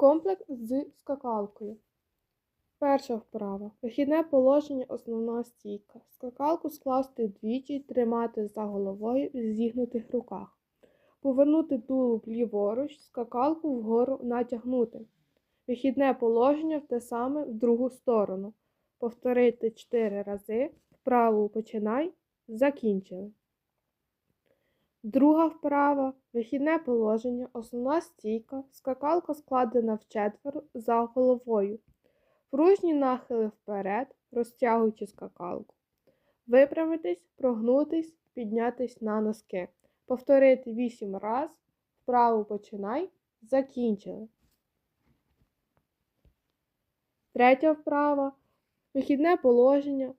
Комплекс з скакалкою. Перша вправа. Вихідне положення, основна стійка. Скакалку скласти вдвічі, тримати за головою в зігнутих руках. Повернути тулуб ліворуч, скакалку вгору натягнути. Вихідне положення в те саме в другу сторону. Повторити 4 рази. Вправу починай. Закінчили. Друга вправа. Вихідне положення, основна стійка, скакалка складена вчетверо за головою. Пружні нахили вперед, розтягуючи скакалку. Випрямитись, прогнутись, піднятись на носки. Повторити 8 раз. Вправу починай. Закінчили. Третя вправа. Вихідне положення.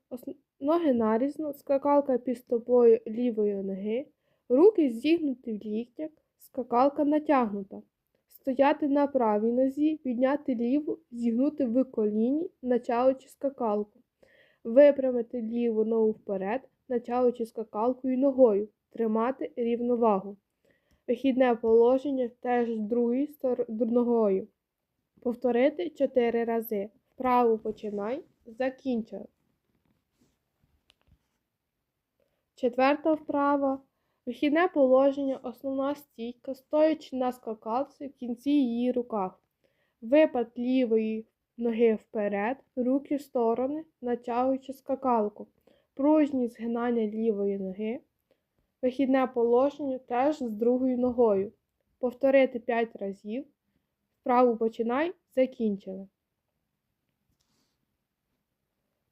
Ноги нарізно, скакалка під стопою лівої ноги. Руки зігнуті в ліктях, скакалка натягнута. Стояти на правій нозі, підняти ліву, зігнути в коліні, началуючи скакалку. Випрямити ліву ногу вперед, началуючи скакалкою ногою. Тримати рівновагу. Вихідне положення теж з другої сторони ногою. Повторити 4 рази. Вправу починай, закінчили. Четверта вправа. Вихідне положення, основна стійка, стоячи на скакалці в кінці її руках. Випад лівої ноги вперед, руки в сторони, натягуючи скакалку. Пружні згинання лівої ноги. Вихідне положення теж з другою ногою. Повторити 5 разів. Вправу починай, закінчили.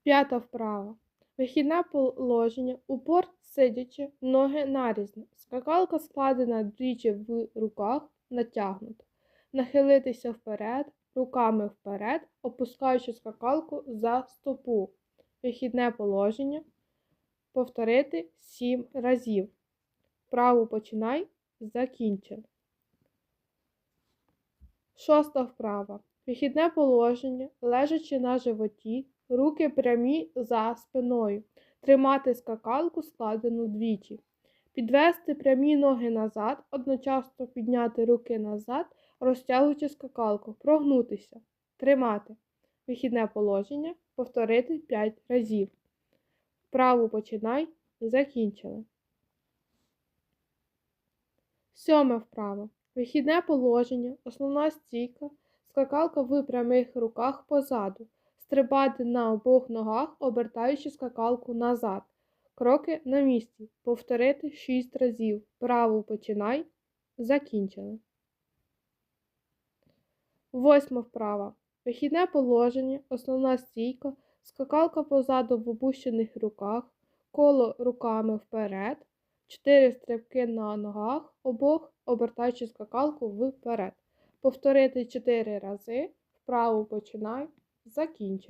П'ята вправа. Вихідне положення, упор сидячи, ноги нарізно. Скакалка складена двічі в руках, натягнута. Нахилитися вперед, руками вперед, опускаючи скакалку за стопу. Вихідне положення. Повторити 7 разів. Вправу починай, закінчили. Шоста вправа. Вихідне положення, лежачи на животі, руки прямі за спиною. Тримати скакалку складену двічі. Підвести прямі ноги назад, одночасно підняти руки назад, розтягуючи скакалку, прогнутися. Тримати. Вихідне положення. Повторити 5 разів. Вправу починай. Закінчили. Сьоме вправо. Вихідне положення, основна стійка, скакалка в прямих руках позаду, стрибати на обох ногах, обертаючи скакалку назад. Кроки на місці. Повторити 6 разів. Праву починай. Закінчили. Восьма вправа. Вихідне положення, основна стійка, скакалка позаду в опущених руках, коло руками вперед, 4 стрибки на ногах обох, обертаючи скакалку вперед. Повторити 4 рази. Вправу починай. Закінчили.